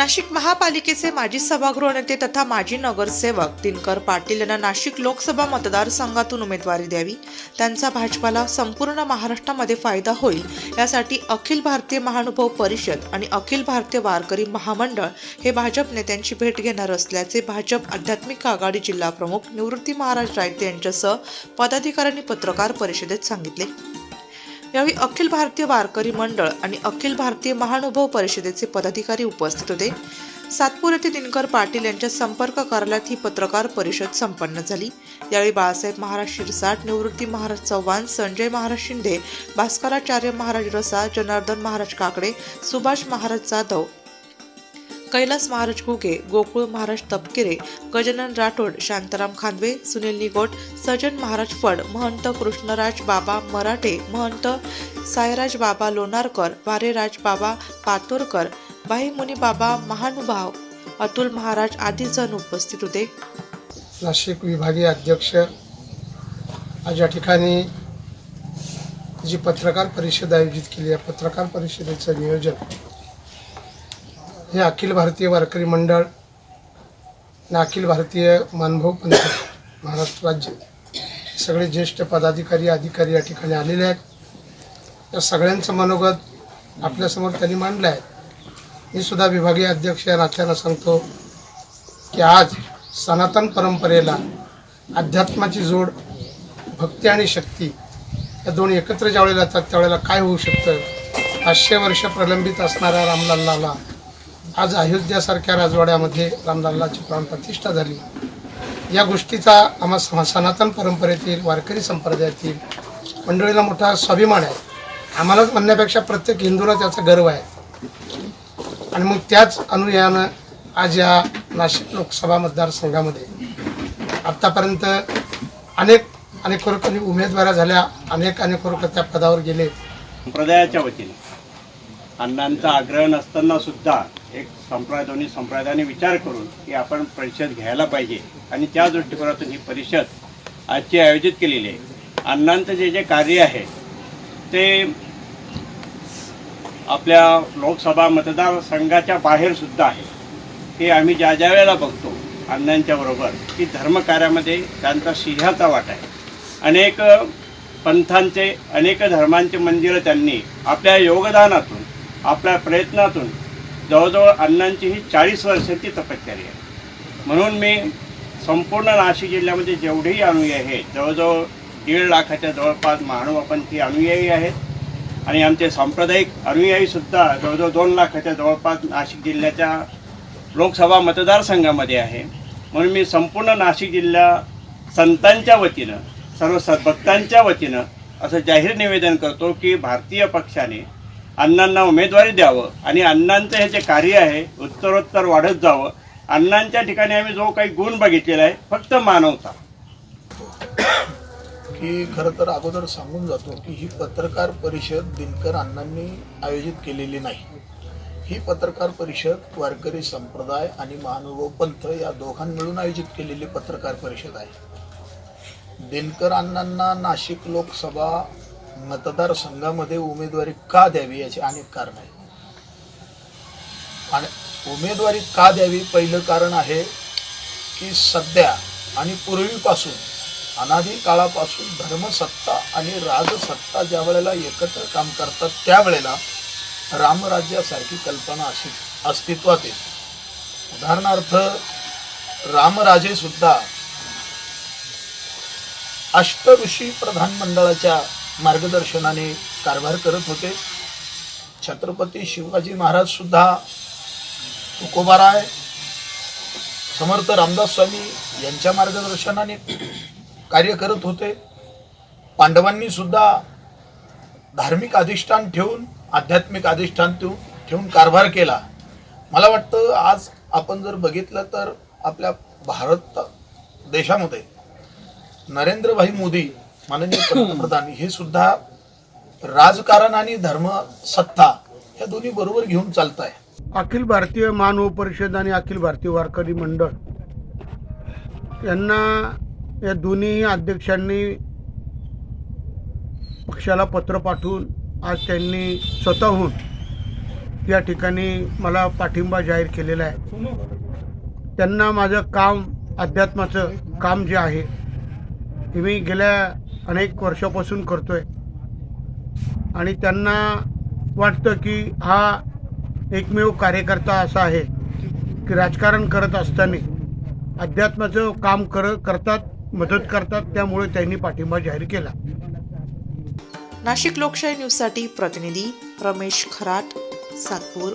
नाशिक महापालिकेचे माजी सभागृह नेते तथा माजी नगरसेवक दिनकर पाटील यांना नाशिक लोकसभा मतदारसंघातून उमेदवारी द्यावी. त्यांचा भाजपाला संपूर्ण महाराष्ट्रामध्ये फायदा होईल यासाठी अखिल भारतीय महानुभाव परिषद आणि अखिल भारतीय वारकरी महामंडळ हे भाजप नेत्यांची भेट घेणार असल्याचे भाजप आध्यात्मिक आघाडी जिल्हा प्रमुख निवृत्ती महाराज रायते यांच्यासह पदाधिकाऱ्यांनी पत्रकार परिषदेत सांगितले. यावेळी अखिल भारतीय वारकरी मंडळ आणि अखिल भारतीय महानुभव परिषदेचे पदाधिकारी उपस्थित होते. सातपूर येथे दिनकर पाटील यांच्या संपर्क कार्यालयात ही पत्रकार परिषद संपन्न झाली. यावेळी बाळासाहेब महाराज शिरसाट निवृत्ती महाराज चव्हाण संजय महाराज शिंदे भास्कराचार्य महाराज रसा जनार्दन महाराज काकडे सुभाष महाराज जाधव कैलास महाराज घुगे गोकुळ महाराज तपकिरे गजानन राठोड शांताराम खांदवे सुनील निगोट सजन महाराज फड महंत कृष्णराज बाबा मराठे महंत सायराज बाबा लोणारकर वारेराज बाबा पातोरकर मुनी बाबा महानुभाव अतुल महाराज आदी जण उपस्थित होते. नाशिक विभागीय अध्यक्ष आज या ठिकाणी जी पत्रकार परिषद आयोजित केली आहे पत्रकार परिषदेचं नियोजन हे अखिल भारतीय वारकरी मंडळ आणि अखिल भारतीय मानभाव पंथ महाराष्ट्र राज्य सगळे ज्येष्ठ पदाधिकारी अधिकारी या ठिकाणी आलेले आहेत. या सगळ्यांचं मनोगत आपल्यासमोर त्यांनी मांडलं आहे. मी सुद्धा विभागीय अध्यक्ष या नात्याला सांगतो की आज सनातन परंपरेला अध्यात्माची जोड भक्ती आणि शक्ती या दोन एकत्र ज्यावेळेला येतात त्यावेळेला काय होऊ शकतं? पाचशे वर्ष प्रलंबित असणाऱ्या रामलल्लाला आज अयोध्यासारख्या राजवाड्यामध्ये रामलल्लाची प्राणप्रतिष्ठा झाली. या गोष्टीचा आम्हा सम- सनातन परंपरेतील वारकरी संप्रदायातील मंडळीला मोठा स्वाभिमान आहे. आम्हालाच म्हणण्यापेक्षा प्रत्येक हिंदूला त्याचा गर्व आहे. आणि मग त्याच अनुयायानं आज या नाशिक लोकसभा मतदारसंघामध्ये आत्तापर्यंत अनेक अनेक कधी उमेदवाऱ्या झाल्या अनेक अनेक त्या पदावर गेले संप्रदायाच्या वतीने अण्णांचा आग्रह नसताना सुद्धा एक संप्रदाय दोन्ही संप्रदायाने विचार करून की आपण परिषद घ्यायला पाहिजे. आणि त्या दृष्टिकोनातून ही परिषद आजची आयोजित केलेली आहे. अण्णांचं जे जे कार्य आहे ते आपल्या लोकसभा मतदारसंघाच्या बाहेरसुद्धा आहे. हे आम्ही ज्या ज्या वेळेला बघतो अण्णांच्या बरोबर की धर्मकार्यामध्ये त्यांचा सिंहाचा वाटा आहे. अनेक पंथांचे अनेक धर्मांचे मंदिरं त्यांनी आपल्या योगदानातून आपल्या प्रयत्नातून जवळजवळ अण्णांची ही चाळीस वर्षांची तपश्चर्या आहे म्हणून मी संपूर्ण नाशिक जिल्ह्यामध्ये जेवढेही अनुयायी आहेत जवळजवळ दीड लाखाच्या जवळपास महानुभावांची अनुयायी आहेत. आणि आमचे सांप्रदायिक अनुयायीसुद्धा जवळजवळ दोन लाखाच्या जवळपास नाशिक जिल्ह्याच्या लोकसभा मतदारसंघामध्ये आहे. म्हणून मी संपूर्ण नाशिक जिल्हा संतांच्या वतीनं सर्व सद्भक्तांच्या वतीनं असं जाहीर निवेदन करतो की भारतीय पक्षाने अण्णांना उमेदवारी द्यावं आणि अण्णांचं हे जे कार्य आहे उत्तरोत्तर वाढत जावं अण्णांच्या ठिकाणी आम्ही जो काही गुण बघितलेला आहे फक्त मानवता. की खरं तर अगोदर सांगून जातो की ही पत्रकार परिषद दिनकर अण्णांनी आयोजित केलेली नाही. ही पत्रकार परिषद वारकरी संप्रदाय आणि महानुभाव पंथ या दोघां मिळून आयोजित केलेली पत्रकार परिषद आहे. दिनकर अण्णांना नाशिक लोकसभा मतदारसंघामध्ये उमेदवारी का द्यावी याची अनेक कारण आहेत. आणि उमेदवारी का द्यावी? पहिलं कारण आहे की सध्या आणि पूर्वीपासून अनादी काळापासून धर्मसत्ता आणि राजसत्ता ज्या वेळेला एकत्र काम करतात त्यावेळेला रामराज्यासारखी कल्पना अशी अस्तित्वात येते. उदाहरणार्थ रामराजे सुद्धा अष्टऋषी प्रधानमंडळाच्या मार्गदर्शनाने कारभार करत होते. छत्रपती शिवाजी महाराजसुद्धा तुकोबाराय समर्थ रामदास स्वामी यांच्या मार्गदर्शनाने कार्य करत होते. पांडवांनी सुद्धा धार्मिक अधिष्ठान ठेवून आध्यात्मिक अधिष्ठान ठेवून ठेवून कारभार केला. मला वाटतं आज आपण जर बघितलं तर आपल्या भारत देशामध्ये नरेंद्रभाई मोदी माननीय पंतप्रधान हे सुद्धा राजकारण आणि धर्मसत्ता या दोन्ही बरोबर घेऊन चालत आहे अखिल भारतीय मानव परिषद आणि अखिल भारतीय वारकरी मंडळ यांना या दोन्ही अध्यक्षांनी पक्षाला पत्र पाठवून आज त्यांनी स्वतःहून या ठिकाणी मला पाठिंबा जाहीर केलेला आहे. त्यांना माझं काम अध्यात्माचं काम जे आहे ते मी गेल्या अनेक वर्षापासून करतो आहे आणि त्यांना वाटतं की हा एकमेव कार्यकर्ता असा आहे की राजकारण करत असताना अध्यात्माचं काम कर करतात मदत करतात त्यामुळे त्यांनी पाठिंबा जाहीर केला. नाशिक लोकशाही न्यूजसाठी प्रतिनिधी रमेश खराट सातपूर.